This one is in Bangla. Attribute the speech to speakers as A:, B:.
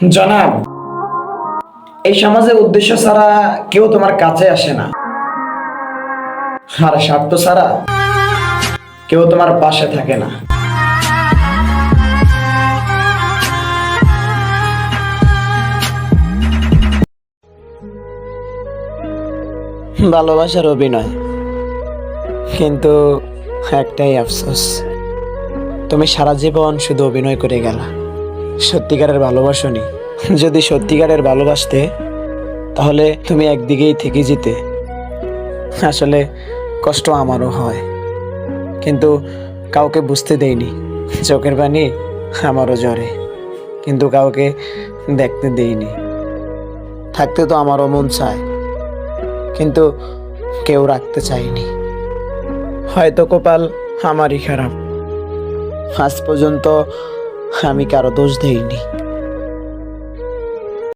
A: জনাব, এই সমাজে উদ্দেশ্য ছাড়া কেউ তোমার কাছে আসে না। আর স্বার্থ ছাড়া কেউ তোমার পাশে থাকে না। ভালোবাসার অভিনয়, কিন্তু একটাই আফসোস, তুমি সারা জীবন শুধু অভিনয় করে গেলা। সত্যিকারের ভালোবাসনি যদি সত্যিকারের ভালোবাসতে, তাহলে তুমি একদিকেই থেকে যেতে। আসলে কষ্ট আমারও হয়। কিন্তু কাউকে বুঝতে দেইনি। চোখের পানি আমারও জ্বরে। কিন্তু কাউকে দেখতে দেইনি। থাকতে তো আমারও মন চায়। কিন্তু কেউ রাখতে চায়নি। হয়তো কপাল আমারই খারাপ। আজ পর্যন্ত আমি কারও দোষ দেইনি।